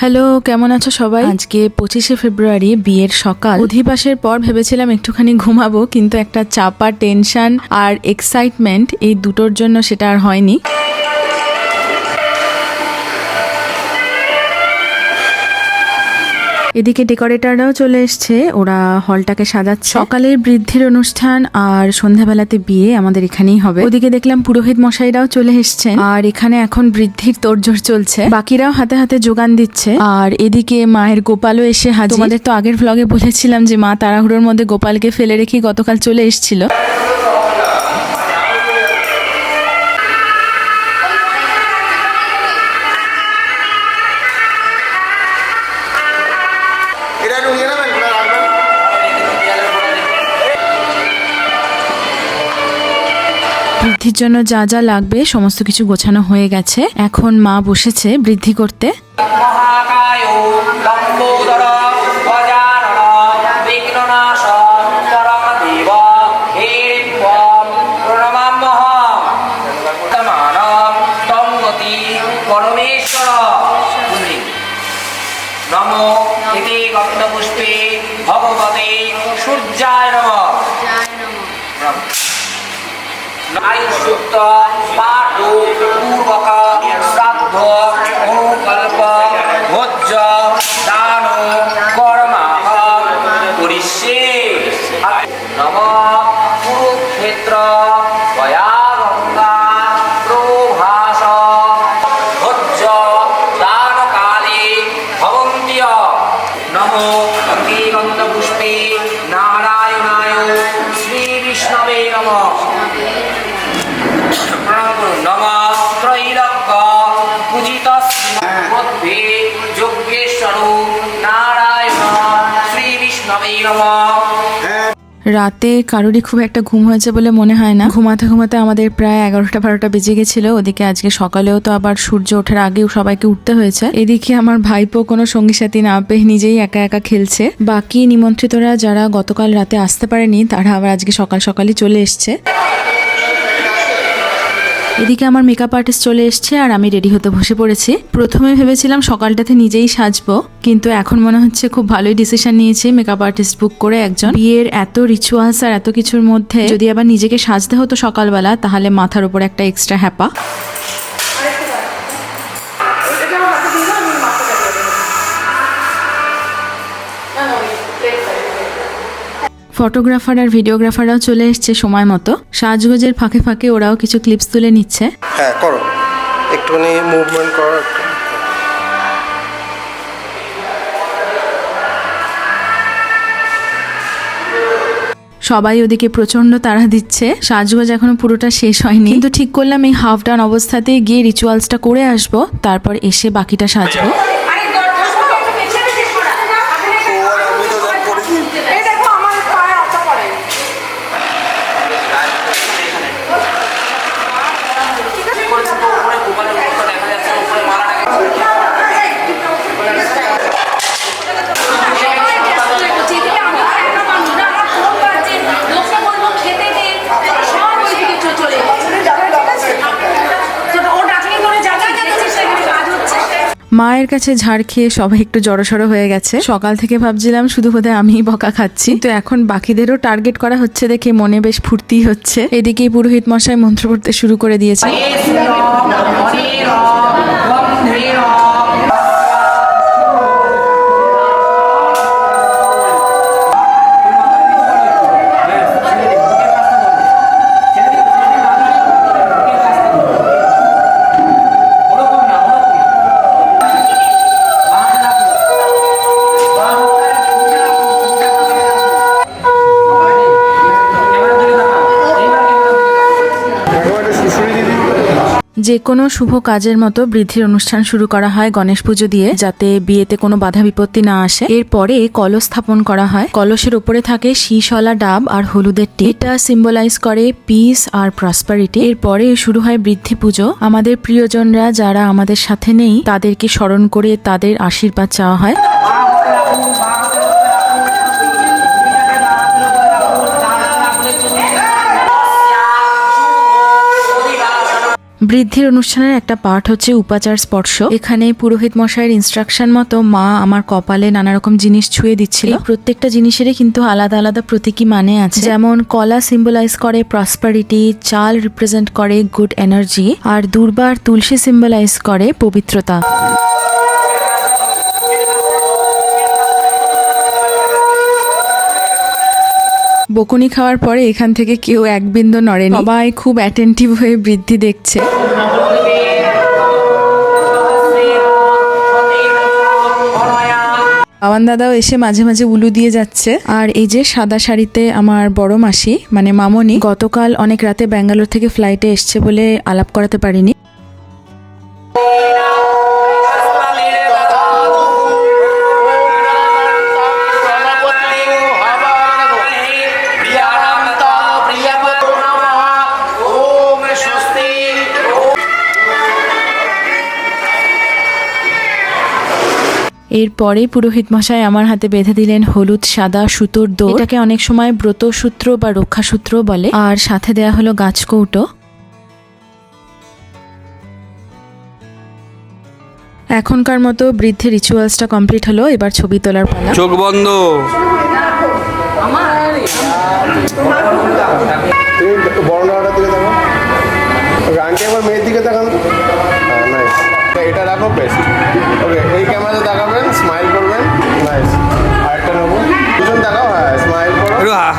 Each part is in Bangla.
হ্যালো কেমন আছো সবাই? আজকে পঁচিশে ফেব্রুয়ারি বিয়ের সকাল। অধিবাসের পর ভেবেছিলাম একটুখানি ঘুমাবো কিন্তু একটা চাপা টেনশন আর এক্সাইটমেন্ট এই দুটোর জন্য সেটা আর হয়নি। এদিকে ডেকোরেটররাও চলে এসছে। ওরা হলটাকে সাজাচ্ছে। সকালের বৃদ্ধির অনুষ্ঠান আর সন্ধ্যাবেলাতে বিয়ে আমাদের এখানেই হবে। ওদিকে দেখলাম পুরোহিত মশাইরাও চলে এসছেন আর এখানে এখন বৃদ্ধির তোড়জোড় চলছে। বাকিরাও হাতে হাতে যোগান দিচ্ছে। আর এদিকে মায়ের গোপালও এসে হাজির। তোমাদের তো আগের ভ্লগে বলেছিলাম যে মা তাড়াহুড়োর মধ্যে গোপালকে ফেলে রেখে গতকাল চলে এসেছিল। বৃদ্ধির জন্য যা যা লাগবে, সমস্ত কিছু গোছানো হয়ে গেছে। এখন মা বসেছে বৃদ্ধি করতে। রাতে কারোরই খুব একটা ঘুম হয়েছে বলে মনে হয় না। ঘুমাতে ঘুমাতে আমাদের প্রায় এগারোটা বারোটা বেজে গেছিল। ওদিকে আজকে সকালেও তো আবার সূর্য ওঠার আগেও সবাইকে উঠতে হয়েছে। এদিকে আমার ভাইপো কোনো সঙ্গী সাথী না পেয়ে নিজেই একা একা খেলছে। বাকি নিমন্ত্রিতরা যারা গতকাল রাতে আসতে পারেনি, তারা আবার আজকে সকাল সকালই চলে এসছে। এদিকে আমার মেকআপ আর্টিস্ট চলে এসছে আর আমি রেডি হতে বসে পড়েছি। প্রথমে ভেবেছিলাম সকালটাতে নিজেই সাজবো, কিন্তু এখন মনে হচ্ছে খুব ভালোই ডিসিশন নিয়েছি মেকআপ আর্টিস্ট বুক করে একজন। বিয়ের এত রিচুয়ালস আর এত কিছুর মধ্যে যদি আবার নিজেকে সাজতে হতো সকালবেলা, তাহলে মাথার উপর একটা এক্সট্রা হ্যাপা। ফটোগ্রাফার আর ভিডিওগ্রাফাররাও চলে এসছে সময় মতো। সাজগোজের ফাঁকে ফাঁকে ওরাও কিছু ক্লিপস তুলে নিচ্ছে। হ্যাঁ করো। একটুখানি মুভমেন্ট করো সবাই ওদিকে প্রচণ্ড তাড়া দিচ্ছে। সাজগোজ এখনও পুরোটা শেষ হয়নি। কিন্তু ঠিক করলাম এই হাফ ডান অবস্থাতে গিয়ে রিচুয়ালসটা করে আসব। তারপর এসে বাকিটা সাজবো আরে দরজা সব একটু পেছনে পেছনে সরা। ওর আমি তো দেখ করেছি এই দেখো আমার পায়ে আটা পড়ে। উপরে গোপালের মুখটা দেখা যাচ্ছে উপরে মালাটাকে যেদিকে আমি একটা মানুষ না, আমার ফোন বাজছে, লোককে বলব খেতে দে, সব ওইদিকে চ- চলে যাচ্ছে। তো ও ডাকলে ধরে যাচ্ছে, দেখছি সেখানে কাজ হচ্ছে। মায়ের কাছে ঝাড় খেয়ে সবাই একটু জড়সড় হয়ে গেছে। সকাল থেকে ভাবছিলাম, শুধু বোধহয় আমিই বকা খাচ্ছি। তো এখন বাকিদেরও টার্গেট করা হচ্ছে দেখে মনে বেশ ফুর্তি হচ্ছে। এদিকেই পুরোহিত মশাই মন্ত্র পড়তে শুরু করে দিয়েছে। যে কোনো শুভ কাজের মতো বৃদ্ধির অনুষ্ঠান শুরু করা হয় গণেশ পুজো দিয়ে, যাতে বিয়েতে কোনো বাধা বিপত্তি না আসে। এরপরে কলস স্থাপন করা হয়। কলসের উপরে থাকে শীষলা ডাব আর হলুদের টি এটা সিম্বলাইজ করে পিস আর প্রসপারিটি এরপরে শুরু হয় বৃদ্ধি পুজো। আমাদের প্রিয়জনরা যারা আমাদের সাথে নেই, তাদেরকে স্মরণ করে তাদের আশীর্বাদ চাওয়া হয়। বৃদ্ধির অনুষ্ঠানের একটা পার্ট হচ্ছে উপাচার স্পর্শ। এখানে পুরোহিত মশাইয়ের ইনস্ট্রাকশন মতো মা আমার কপালে নানা রকম জিনিস ছুঁয়ে দিচ্ছিল। প্রত্যেকটা জিনিসেরই কিন্তু আলাদা আলাদা প্রতীকী মানে আছে। যেমন কলা সিম্বলাইজ করে প্রসপারিটি চাল রিপ্রেজেন্ট করে গুড এনার্জি আর দুর্বার তুলসী সিম্বলাইজ করে পবিত্রতা। বকুনি খাওয়ার পরে এখান থেকে কেউ এক বিন্দু নড়েনি। সবাই খুব অ্যাটেন্টিভ হয়ে বৃদ্ধি দেখছে। পাওয়ান দাদাও এসে মাঝে মাঝে উলু দিয়ে যাচ্ছে। আর এই যে সাদা শাড়িতে আমার বড় মাসি মানে মামনি, গতকাল অনেক রাতে ব্যাঙ্গালোর থেকে ফ্লাইটে এসছে বলে আলাপ করাতে পারিনি। এরপরে পুরোহিত মশাই আমার হাতে বেঁধে দিলেন হলুদ সাদা সুতোর দো এটাকে অনেক সময় ব্রত সূত্র বা রক্ষা সূত্র বলে। আর সাথে দেয়া হলো গাছ কৌটো। এখনকার মতো বৃদ্ধি রিচুয়ালসটা কমপ্লিট হলো এবার ছবি তোলার পালা। চোখ বন্ধ। মেয়ের দিকে এটা রাখো বেস্ট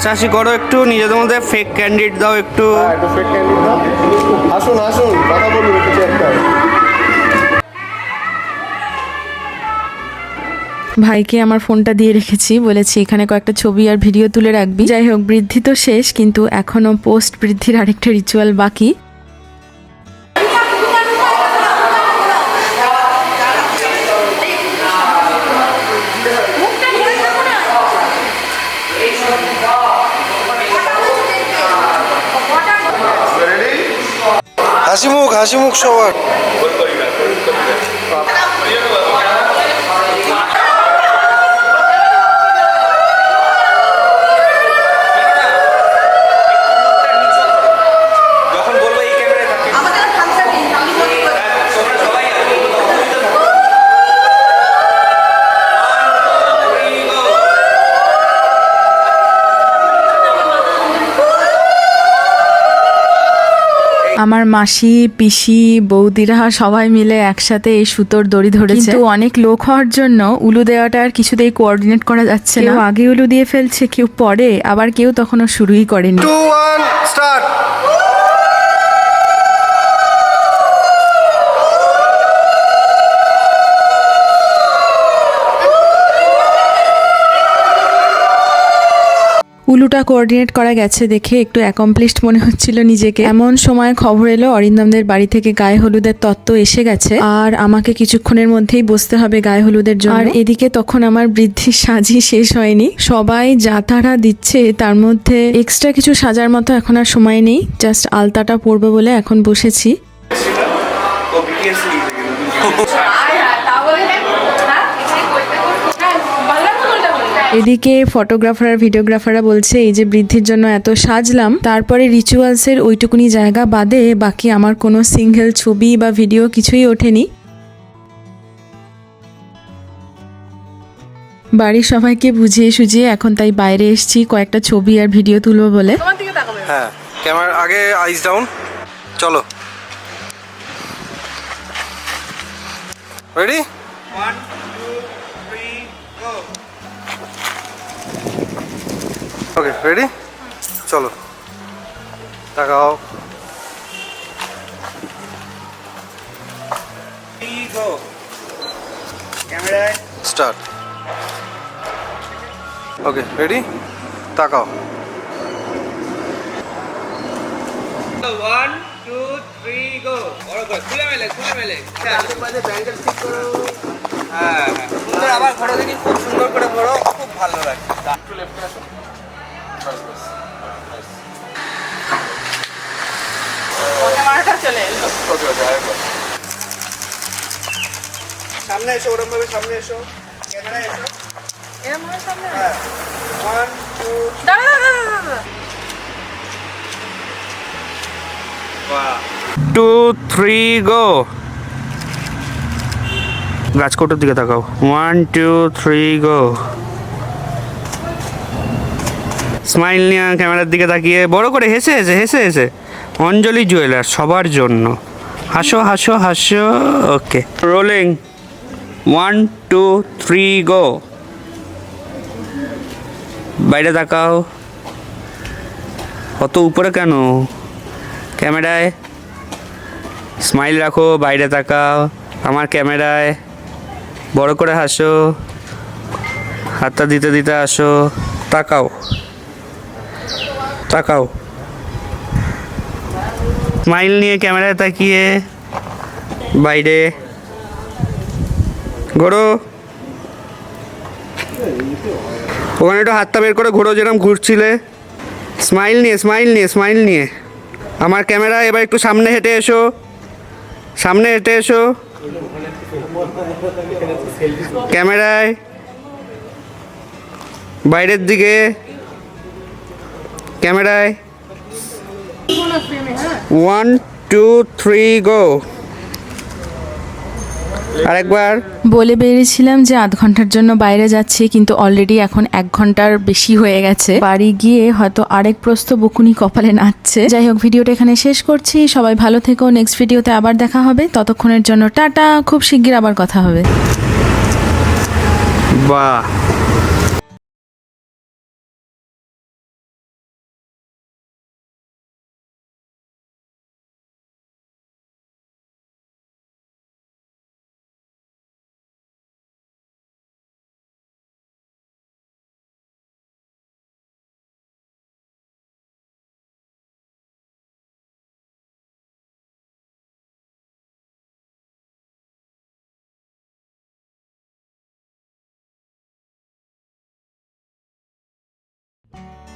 হাসাহাসি করো একটু নিজেদের মধ্যে ফেক ক্যান্ডিড দাও একটু। হ্যাঁ একটু ফেক ক্যান্ডিড দাও। আসুন আসুন কথা বলুন কিছু একটা ভাইকে আমার ফোনটা দিয়ে রেখেছি বলেছি এখানে কয়েকটা ছবি আর ভিডিও তুলে রাখবি। যাই হোক বৃদ্ধি তো শেষ কিন্তু এখনও পোস্ট বৃদ্ধির আরেকটা রিচুয়াল বাকি। হাসি মুখ হাসি সবার। আমার মাসি পিসি বৌদিরা সবাই মিলে একসাথে এই সুতোর দড়ি ধরেছে। কিন্তু অনেক লোক হওয়ার জন্য উলু দেওয়াটা আর কিছুতেই কোঅর্ডিনেট করা যাচ্ছে না। কেউ আগে উলু দিয়ে ফেলছে কেউ পরে আবার কেউ তখনও শুরুই করেনি। স্টার্ট উলুটা কোঅর্ডিনেট করা গেছে দেখে একটু অ্যাকমপ্লিশড মনে হচ্ছিল নিজেকে। এমন সময় খবর এলো, অরিন্দমদের বাড়ি থেকে গায়ে হলুদের তত্ত্ব এসে গেছে। আর আমাকে কিছুক্ষণের মধ্যেই বসতে হবে গায়ে হলুদের জন্য। আর এদিকে তখন আমার বৃদ্ধির সাজই শেষ হয়নি। সবাই যা তারা দিচ্ছে, তার মধ্যে এক্সট্রা কিছু সাজার মতো এখন আর সময় নেই। জাস্ট আলতাটা পরবো বলে এখন বসেছি ও বিটিএস তাহলে হ্যাঁ হ্যাঁ ভালো লাগতো কোনটা বলি এদিকে ফটোগ্রাফার আর ভিডিওগ্রাফাররা বলছে এই যে বৃদ্ধির জন্য এত সাজলাম তারপরে রিচুয়ালসের ওইটুকুনি জায়গা বাদে বাকি আমার কোনো সিঙ্গেল ছবি বা ভিডিও কিছুই ওঠেনি। বাড়ির সবাইকে বুঝিয়ে সুঝিয়ে এখন তাই বাইরে এসেছি কয়েকটা ছবি আর ভিডিও তুলবো বলে। হ্যাঁ ক্যামেরা আগে আইস ডাউন চলো। রেডি ওয়ান রেডি চলো। তাকাও। থ্রি গো ক্যামেরায়। স্টার্ট। ওকে রেডি তাকাও। ওয়ান টু থ্রি গো বড় করে খুলে মেলে খুলে মেলে। হ্যাঁ হ্যাঁ। সুন্দর আবার ঘোরো দেখি খুব সুন্দর করে ঘোরো খুব ভালো লাগে। সামনে এসো ওরম ভাবে সামনে এসো। ক্যামেরা এসো। হ্যাঁ। ওয়ান টু দাঁড়া দাঁড়া দাঁড়া দাঁড়া টু থ্রি গো গাছকোটোর দিকে তাকাও। One two three go smile নিয়ে ক্যামেরার দিকে তাকিয়ে বড় করে হেসে হেসে হেসে হেসে। অঞ্জলি জুয়েলার সবার জন্য। হাসো হাসো হাসো, okay. Rolling one two three go বাইরে তাকাও। অত উপরে কেন? ক্যামেরায় স্মাইল রাখো, বাইরে তাকাও। আমার ক্যামেরায় বড় করে হাসো। হাতটা দিতে দিতে আসো। তাকাও। তাকাও। স্মাইল নিয়ে ক্যামেরায় তাকিয়ে, বাইরে। ঘোরো ওখানে একটু হাতটা বের করে ঘোরো যেরকম ঘুরছিলে। স্মাইল নিয়ে স্মাইল নিয়ে স্মাইল নিয়ে। আমার ক্যামেরা, এবার একটু সামনে হেঁটে এসো। সামনে হেঁটে এসো। ক্যামেরায়। বাইরের দিকে। ক্যামেরায়। ওয়ান টু থ্রি গো আরেকবার। বলে বেরিয়েছিলাম যে আধ ঘণ্টার জন্য বাইরে যাচ্ছি কিন্তু অলরেডি এখন এক ঘণ্টার বেশি হয়ে গেছে। বাড়ি গিয়ে হয়তো আরেক প্রস্ত বকুনি কপালে নাচছে। যাই হোক ভিডিওটা এখানে শেষ করছি। সবাই ভালো থেকো। নেক্সট ভিডিওতে আবার দেখা হবে। ততক্ষণের জন্য টাটা। খুব শিগগির আবার কথা হবে। বাহ। you